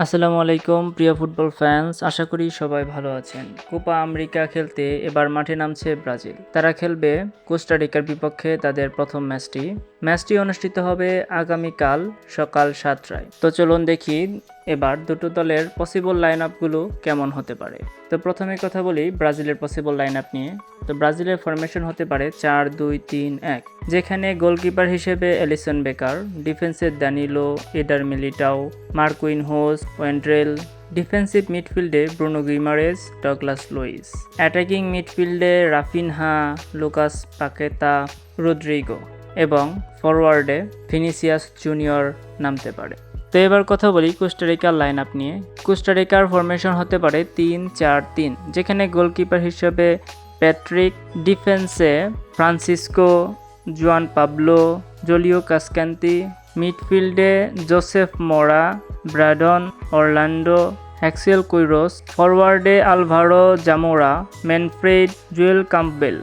আসসালামু আলাইকুম, প্রিয় ফুটবল ফ্যান্স আশা করি সবাই ভালো আছেন। কোপা আমেরিকা খেলতে এবার মাঠে নামছে ব্রাজিল। তারা খেলবে কোস্টারিকার বিপক্ষে তাদের প্রথম ম্যাচটি। ম্যাচটি অনুষ্ঠিত হবে আগামীকাল সকাল সাতটায়। তো চলুন দেখি এবার দুটো দলের পসিবল লাইন আপগুলো কেমন হতে পারে? তো প্রথমে কথা বলি ব্রাজিলের পসিবল লাইন আপ নিয়ে। তো ব্রাজিলের ফরমেশন হতে পারে চার, দুই, তিন, এক, যেখানে গোলকিপার হিসেবে এলিসন বেকার ডিফেন্সে Danilo, Eder Militao Marquinhos Wendell defensive মিডফিল্ডে Bruno Guimaraes Douglas Luiz. Attacking মিডফিল্ডে Raphinha, Lucas Paqueta Rodrigo এবং ফরওয়ার্ডে ফিনিসিয়াস জুনিয়র নামতে পারে। তো এবার কথা বলি কোস্টারিকার লাইন আপ নিয়ে। কোস্টারিকার ফরমেশন হতে পারে তিন চার তিন, যেখানে গোলকিপার হিসেবে প্যাট্রিক ডিফেন্সে Francisco Juan Pablo Julio Cascante মিডফিল্ডে Joseph Mora Brandon Orlando Haxel Quiros ফরওয়ার্ডে Alvaro Zamora Manfred Joel Campbell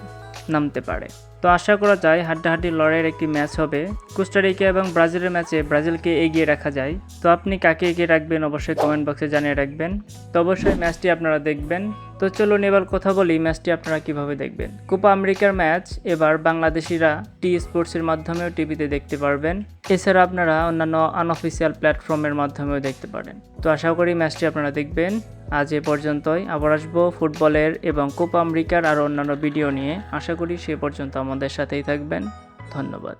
নামতে পারে। তো আশা করা যায় হাড্ডাহাড্ডি লড়াইয়ের একটি ম্যাচ হবে। কোস্টারিকা এবং ব্রাজিলের ম্যাচে ব্রাজিলকে এগিয়ে রাখা যায়। তো আপনি কাকে এগিয়ে রাখবেন অবশ্যই কমেন্ট বক্সে জানিয়ে রাখবেন। তো অবশ্যই ম্যাচটি আপনারা দেখবেন। তো চলুন এবার কথা বলি ম্যাচটি আপনারা কীভাবে দেখবেন। কোপা আমেরিকার ম্যাচ, এবার বাংলাদেশিরা টি স্পোর্টসের মাধ্যমেও টিভিতে দেখতে পারবেন। এছাড়া আপনারা অন্যান্য আনঅফিসিয়াল প্ল্যাটফর্মের মাধ্যমেও দেখতে পারেন। তো আশা করি ম্যাচটি আপনারা দেখবেন। আজ এ পর্যন্তই। আবার আসব ফুটবলের এবং কোপা আমেরিকার আর অন্যান্য ভিডিও নিয়ে। আশা করি সে পর্যন্ত আমাদের সাথেই থাকবেন। ধন্যবাদ।